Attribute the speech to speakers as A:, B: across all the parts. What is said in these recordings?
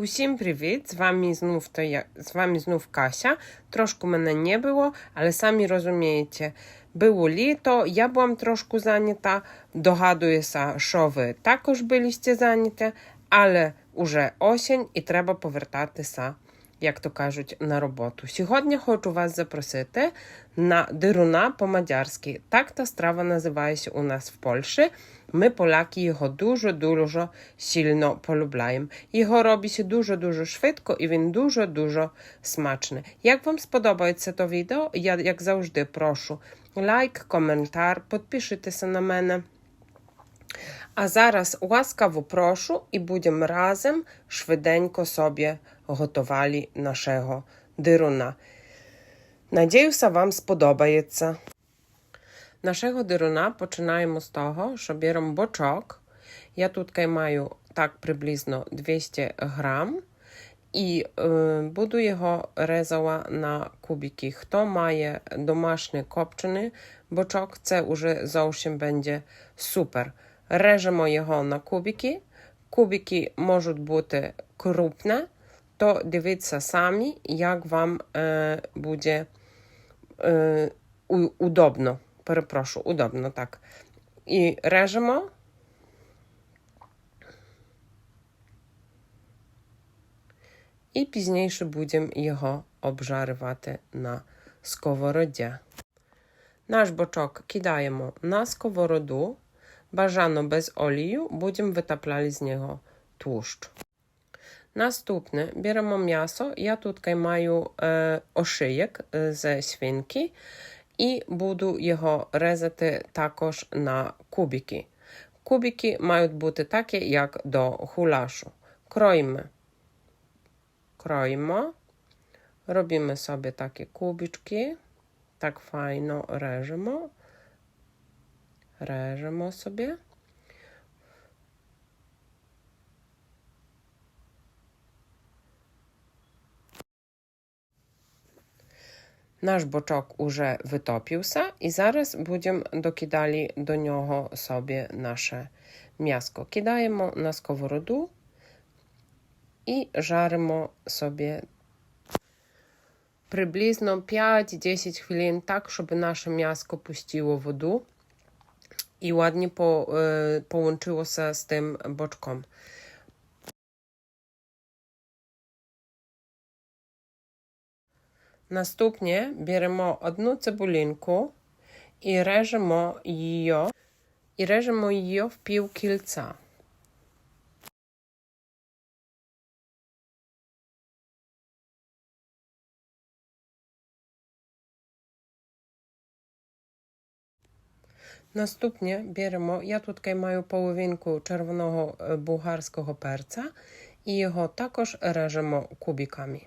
A: Усім привіт! З вами знов то я, з вами знов Кася. Трошку мене не було, але самі розумієте, було літо, я була трошку зайнята. Догадуюся, що ви також були зайняті, але уже осінь і треба повертатися, як то кажуть, на роботу. Сьогодні хочу вас запросити на дируна по-мадярськи. Так та страва називається у нас в Польщі. Ми, поляки, його дуже-дуже сильно полюбляємо. Його робиться дуже-дуже швидко і він дуже-дуже смачний. Як вам сподобається то відео, я, як завжди, прошу лайк, коментар, підпишіться на мене. А зараз ласкаво прошу і будемо разом швиденько собі готували нашого дируна. Надіюся, вам сподобається. Нашого дируна починаємо з того, що беремо бочок. Я тут маю так приблизно 200 грам. І е, буду його резала на кубики. Хто має домашній копчений бочок, це вже зовсім буде супер. Режемо його на кубики. Кубики можуть бути крупні, то дивіться самі, як вам е, буде е, удобно. Перепрошую, удобно так. І режемо. І пізніше будемо його обжарювати на сковороді. Наш бочок кидаємо на сковороду. Бажано без олію, будемо витапляти з нього тłuszcz. Наступне беремо м'ясо. Я тут маю е, ошиєк ze свинки і буду його резати також на кубики. Кубики мають бути такі, як до гулашу. Кроїмо. Кроїмо. Робимо собі такі кубички. Так файно режемо. Режемо собі. Наш бочок уже витопився, і зараз будемо докидали до нього собі наше м'яско. Кидаємо на сковороду і жаримо собі приблизно 5-10 хвилин так, щоб наше м'яско пустило воду і ładnie po, y, połączyło się z tym boczką. Наступnie беремо одну цибулинку і режемо її, і режемо її в пів кільця. Наступне беремо, я тут маю половинку червоного болгарського перця і його також режемо кубиками.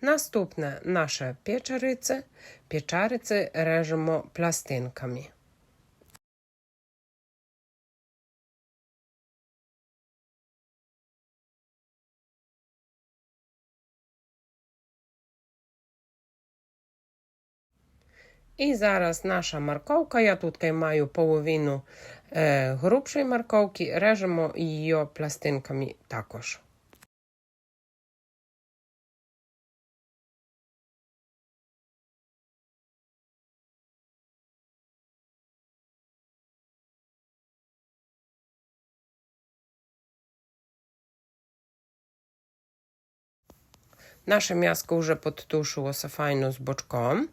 A: Наступне наше печерице. Печерице режемо пластинками. І зараз наша морковка, я тут маю половину е, грубшої морковки, режемо її пластинками також. Наше м'яско вже підтушилося файно з бочком.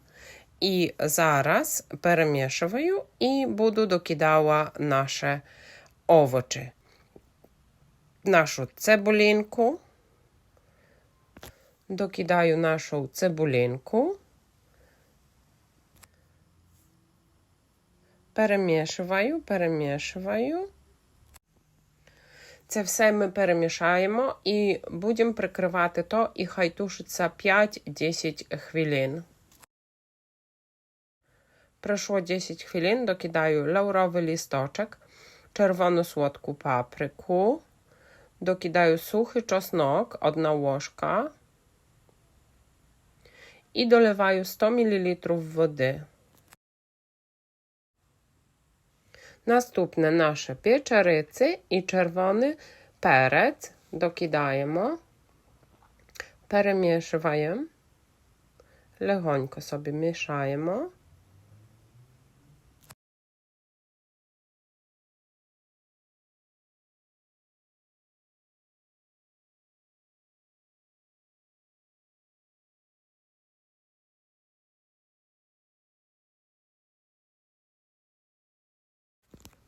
A: І зараз перемішую і буду докидала наші овочі. Нашу цибулинку. Докидаю нашу цибулинку. Перемішую, перемішую. Це все ми перемішаємо і будемо прикривати то, і хай тушиться 5-10 хвилин. Пройшло 10 хвилин, докидаю лавровий лісточок, червону сладку паприку, докидаю сухий чеснок, одна ложка і доливаю 100 мл води. Наступне наше печериці і червоний перець докидаємо, перемішуємо, легонько собі мішаємо.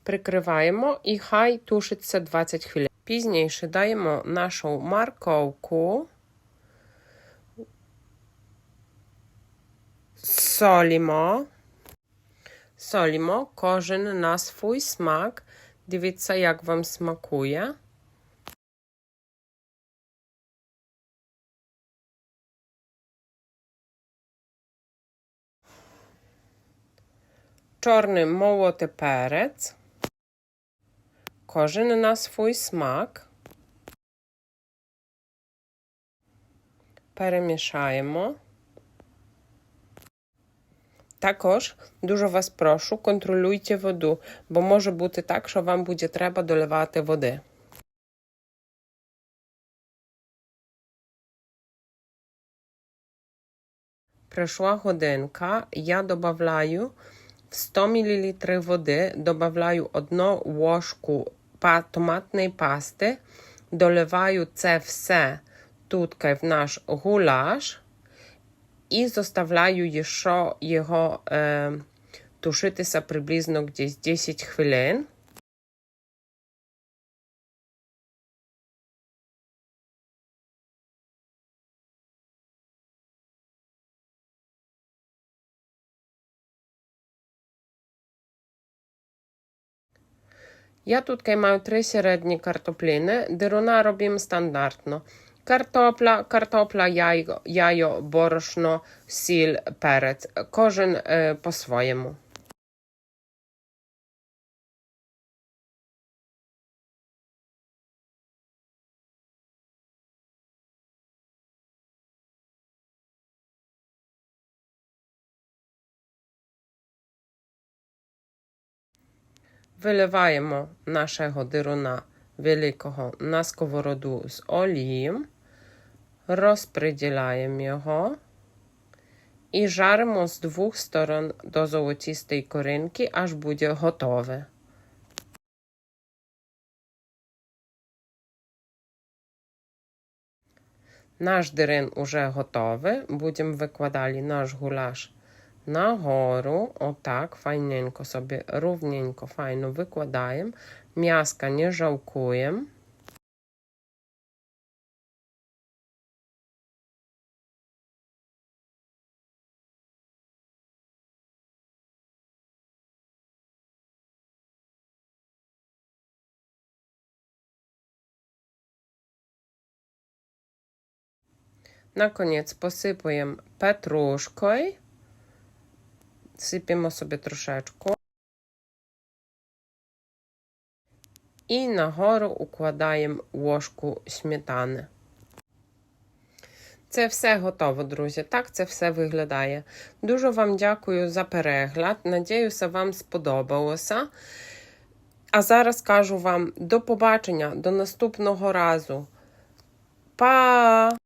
A: Прикриваємо і хай тушиться 20 хвилин. Пізніше даємо нашу морковку, солімо, солімо кожен на свій смак. Дивіться, як вам смакує. Чорний молотий перець. Кожен на свій смак. Перемішаємо. Також дуже вас прошу, контролюйте воду, бо може бути так, що вам буде треба доливати води. Пройшла годинка, я додаю в 100 мл води додаю одну ложку томатної пасти, доливаю це все тут в наш гулаш і заставляю його е, тушитися приблизно десь 10 хвилин. Я тут маю три середні картопліни. дируна робимо стандартно. Картопля, картопля, яйо, яйо, борошно, сіль, перець. Кожен е, по-своєму. Виливаємо нашого дируна великого на сковороду з олієм, розподіляємо його і жаримо з двох сторон до золотистої коринки, аж буде готове. Наш дирин уже готовий. Будемо викладати наш na horu, o tak, fajnienko sobie, równieńko, fajno wykładajem, miaska nie żałkuję. Na koniec posypuję petruszką Sypiemy sobie troszeczkę. І нагору укладаємо ложку сметани. Це все готово, друзі. Так це все виглядає. Дуже вам дякую за перегляд. Надіюся, вам сподобалося. А зараз кажу вам до побачення, до наступного разу. Па!